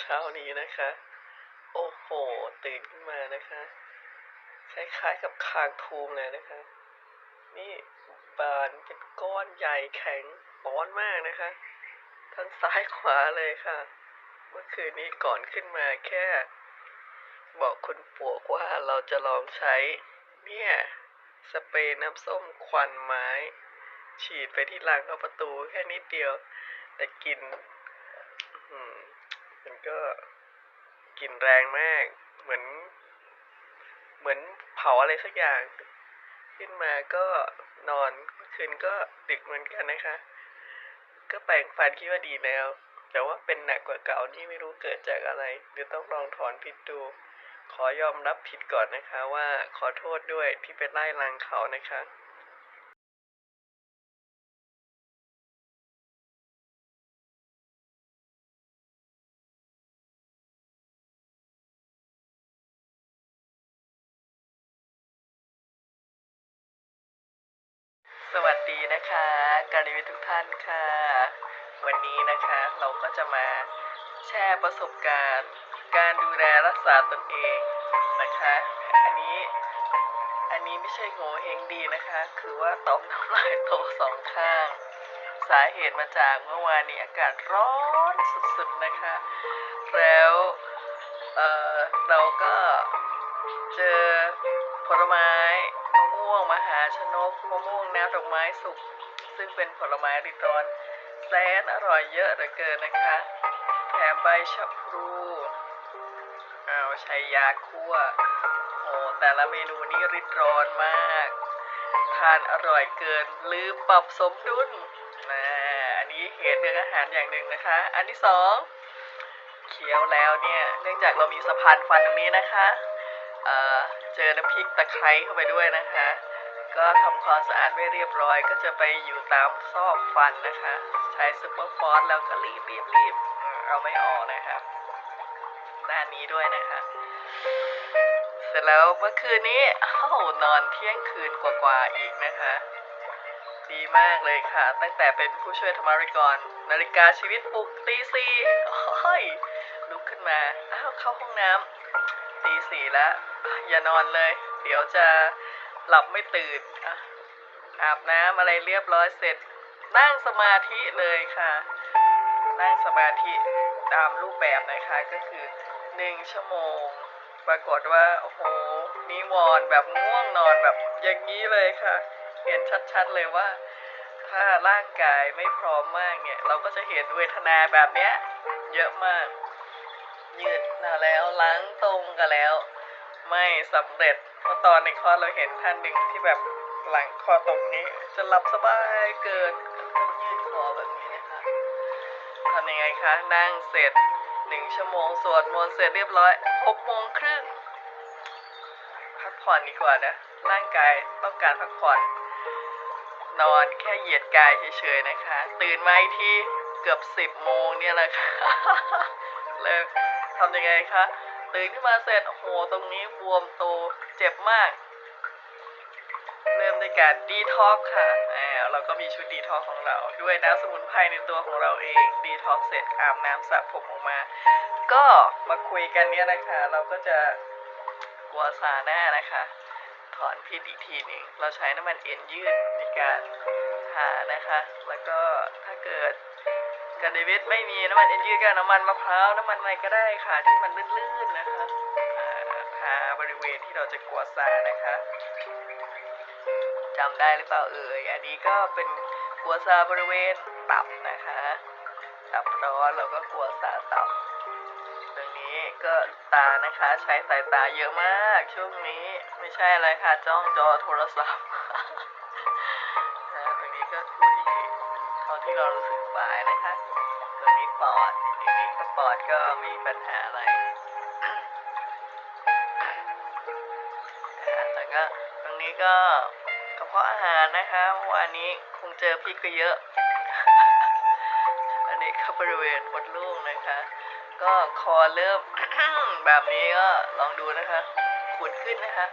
เช้านี้นะคะ โอ้โห ตื่นขึ้นมานะคะ คล้ายๆกับคางทูมเลยนะคะ นี่บานเป็นก้อนใหญ่แข็งร้อนมากนะคะ ทั้งซ้ายขวาเลยค่ะ เมื่อคืนนี้ก่อนขึ้นมาแค่ บอกคุณปวกว่าเราจะลองใช้ เนี่ย สเปรย์น้ำส้มควันไม้ ฉีดไปที่รางเข้าประตูแค่นิดเดียว แต่กลินอื้อหือ มันก็กลิ่นแรงมาก เหมือน เหมือนเผาอะไรสักอย่าง ขึ้นมาก็นอนคืนก็ดึกเหมือนกันนะคะ ก็แปรงฟันคิดว่าดีแล้ว แต่ว่าเป็นหนักกว่าเก่านี่ไม่รู้เกิดจากอะไร เดี๋ยวต้องลองถอนพิษดู ขอยอมรับผิดก่อนนะคะว่าขอโทษด้วยที่ไปไล่ลังเขานะคะ สวัสดีนะคะการรีวิวทุกท่านค่ะ วันนี้นะคะเราก็จะมาแชร์ประสบการณ์ การดูแลรักษาตนเองนะคะ อันนี้อันนี้ไม่ใช่โง่เฮงดีนะคะ คือว่าต่อมน้ำลายโตสองข้าง สาเหตุมาจากเมื่อวานนี้อากาศร้อนสุดๆนะคะ แล้วเออเราก็เจอ ผลไม้มะม่วงมหาชนกมะม่วงน้ำดอกไม้สุก ซึ่งเป็นผลไม้ริดรอนแสนอร่อยเยอะเหลือเกินนะคะ แถมใบชะพลูเอาชัยยาคั่วโอ้แต่ละเมนูนี่ริดร้อนมาก ทานอร่อยเกินลืมปรับสมดุลนะอันนี้เหตุเรื่องอาหารอย่างหนึ่งนะคะ อันที่สองเคี้ยวแล้วเนี่ย เนื่องจากเรามีสะพานฟันตรงนี้นะคะ เอ่อ เจอน้ำพริกตะไคร้เข้าไปด้วยนะคะ ก็ทำความสะอาดไม่เรียบร้อย ก็จะไปอยู่ตามซอกฟันนะคะ ใช้ซุปเปอร์ฟอสแล้วก็รีบรีบรีบเอาไม่ออกนะครับด้านนี้ด้วยนะคะ เสร็จแล้วเมื่อคืนนี้อ้านอนเที่ยงคืนกว่าๆอีกนะคะดีมากเลยค่ะ ตั้งแต่เป็นผู้ช่วยธรรมาริกร นาฬิกาชีวิตปลุกตีสี่โอ้ยลุกขึ้นมา อ้าวเข้าห้องน้ำตีสี่แล้ว อย่านอนเลย เดี๋ยวจะหลับไม่ตื่นอ่าบน้ำอะไรเรียบร้อยเสร็จ นั่งสมาธิเลยค่ะ นั่งสมาธิตามรูปแบบนะคะก็คือหนึ่งชั่วโมง ปรากฏว่า โอ้โหนิวรณ์แบบง่วงนอนแบบอย่างนี้เลยค่ะ เห็นชัดๆเลยว่า ถ้าร่างกายไม่พร้อมมากเนี่ย เราก็จะเห็นเวทนาแบบเนี้ย เยอะมาก ยืดน้าแล้วล้างตรงกันแล้ว ไม่สำเร็จเพราะตอนในคลอดเราเห็นท่านหนึ่งที่แบบหลังคอตรงนี้ จะหลับสบายเกินต้องยืดคอแบบนี้นะคะทำยังไงคะ นั่งเสร็จหนึ่งชั่วโมงสวดมนต์เสร็จเรียบร้อยหกโมงครึ่งพักผ่อนดีกว่านะร่างกายต้องการพักผ่อน นอนแค่เหยียดกายเฉยๆนะคะ ตื่นมาอีกทีเกือบสิบโมงเนี่ยแหละค่ะเลิกทำยังไงคะ ตื่นขึ้นมาเสร็จโอ้โห ตรงนี้บวมโตเจ็บมาก เริ่มในการดีท็อกค่ะอ่าเราก็มีชุดดีท็อกของเรา ด้วยน้ำสมุนไพรในตัวของเราเองดีท็อกเสร็จอาบน้ำสระผมออกมา ก็มาคุยกันเนี่ยนะคะ เราก็จะกัวซาหน้านะคะ ถอนพิษอีกทีหนึ่งเราใช้น้ำมันเอ็นยืดในการทานะคะ แล้วก็ถ้าเกิด กันเดวิดไม่มีน้ำมันเอ็นยืดก็น้ำมันมะพร้าวน้ำมันอะไรก็ได้ค่ะ ที่มันลื่นๆนะคะอ่าทาบริเวณที่เราจะกัวซานะคะจำได้หรือเปล่าเอ่ยอันนี้ก็เป็นกัวซาบริเวณตับนะคะตับร้อนเราก็กัวซาตับตรงนี้ก็ตานะคะใช้สายตาเยอะมากช่วงนี้ไม่ใช่อะไรค่ะจ้องจอโทรศัพท์นะตรงนี้ก็ถูที่ เท่าที่เรารู้สึกสบายนะคะตรงนี้ปอดตรงนี้ก็ปอดก็ไม่มีปัญหาอะไรแล้วก็ตรงนี้ก็กระเพาะอาหารนะคะเมื่อวานนี้คงเจอพริกไปเยอะ อันนี้ก็บริเวณมดลูกนะคะ ก็คอเริ่มแบบนี้ก็ลองดูนะคะขูดขึ้นนะคะ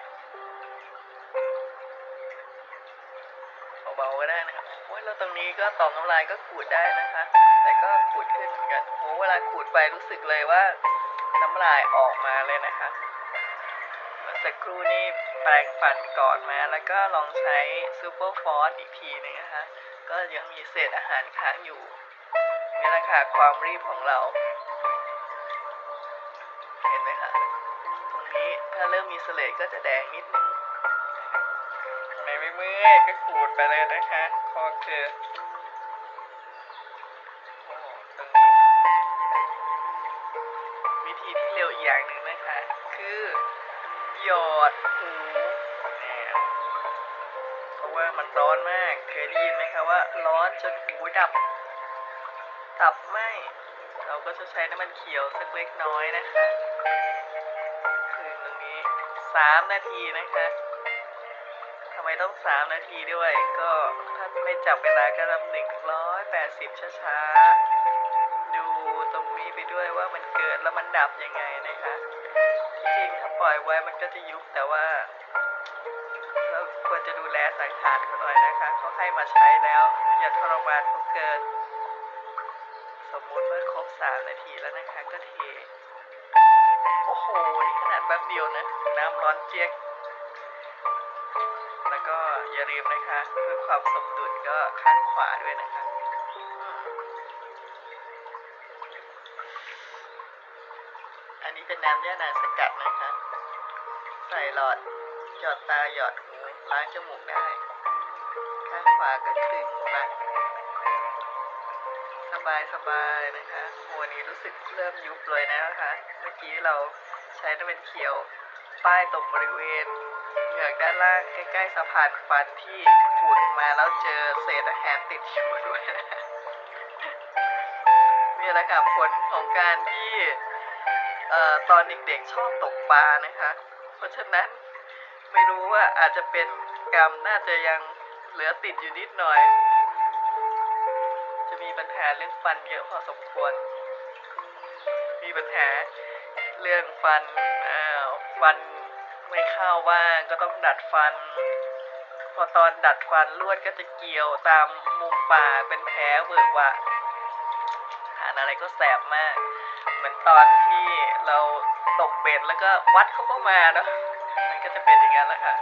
ก็ได้นะคะโอ้ยแล้วตรงนี้ก็ต่อมน้ำลายก็ขูดได้นะคะ แต่ก็ขูดขึ้นเหมือนกันโหเวลาขูดไปรู้สึกเลยว่า น้ำลายออกมาเลยนะคะเมื่อสักครู่นี้แปรงฟันก่อนมา แล้วก็ลองใช้ซูเปอร์ฟอสอีกทีหนึงนะคะ ก็ยังมีเศษอาหารค้างอยู่นี่แหละค่ะความรีบของเรา เห็นไหมคะตรงนี้ถ้าเริ่มมีเสลดก็จะแดงนิดนึงไม่ไม่เมื่อยก็ขูดไปเลยนะคะคอเคือ วิธีที่เร็วอีกอย่างหนึ่งนะคะ คือหยอดหูเนี่ยเพราะว่ามันร้อนมาก เคยได้ยินไหมคะว่า ร้อนจนหูดับตับไหมเราก็จะใช้น้ำมันเขียวสักเล็กน้อยนะคะคือตรงนี้สามนาทีนะคะทำไมต้องสามนาทีด้วย ก็ถ้าไม่จับเวลาก็ลำหนึ่งร้อยแปดสิบช้าๆ ดูตรงนี้ไปด้วยว่ามันเกิดแล้วมันดับยังไงนะคะที่จริงถ้าปล่อยไว้มันก็จะยุบแต่ว่า เราควรจะดูแลสังขารเขาหน่อยนะคะเขาให้มาใช้แล้ว อย่าทรมานเขาเกิน สมมุติว่าครบสามนาทีแล้วนะคะก็เทโอ้โหนี่ขนาดแป๊บเดียวนะ น้ำร้อนเจี๊ยกแล้วก็อย่าลืมนะคะ เพื่อความสมดุลก็ข้างขวาด้วยนะคะ เป็นน้ำย่านางสกัดนะคะ ใส่หลอด หยอดตาหยอดหูล้างจมูกได้ ข้างขวาก็คลึงไปสบายสบายๆนะคะหัวนี้รู้สึกเริ่มยุบเลยนะคะ เมื่อกี้เราใช้น้ำมันเขียว ป้ายตรงบริเวณเหงือกด้านล่างใกล้ๆสะพานฟันที่ขูดมาแล้วเจอเศษอาหารติดอยู่ด้วยนะะนี่แหละค่ะผลของการที่ ออตอนเด็กๆชอบตกปลานะคะ เพราะฉะนั้นไม่รู้ว่าอาจจะเป็นกรรมน่าจะยังเหลือติดอยู่นิดหน่อย จะมีปัญหาเรื่องฟันเยอะพอสมควร มีปัญหาเรื่องฟันอ้าวฟันไม่เข้าบ้างก็ต้องดัดฟัน พอตอนดัดฟันลวดก็จะเกี่ยวตามมุมปากเป็นแผลเบิกวะทานอะไรก็แสบมาก เหมือนตอนที่เราตกเบ็ดแล้วก็วัดเขาก็มาเนาะมันก็จะเป็นอย่างนั้นแหละค่ะ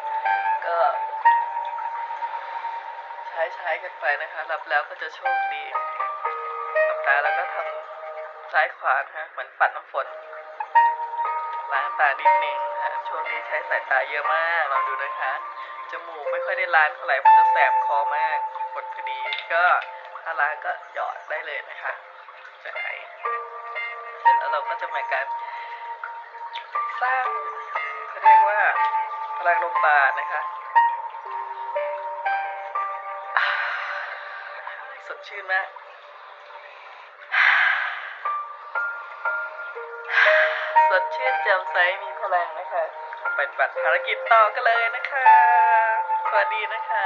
ก็ใช้ใช้กันไปนะคะรับแล้วก็จะโชคดีหลับตาแล้วก็ทำซ้ายขวาฮะเหมือนปัดน้ำฝนล้างตานิดนึงฮะช่วงนี้ใช้สายตาเยอะมากลองดูนะคะจมูกไม่ค่อยได้ล้างเท่าไหร่เพราะจะแสบคอมากกดพอดีก็ถ้าล้างก็หยอดได้เลยนะคะ เสร็จแล้วเราก็จะมาการสร้างเขาเรียกว่าพลังลมปราณนะคะสดชื่นมากสดชื่นแจ่มใสมีพลังนะคะปฏิบัติภารกิจต่อกันเลยนะคะ สวัสดีนะคะ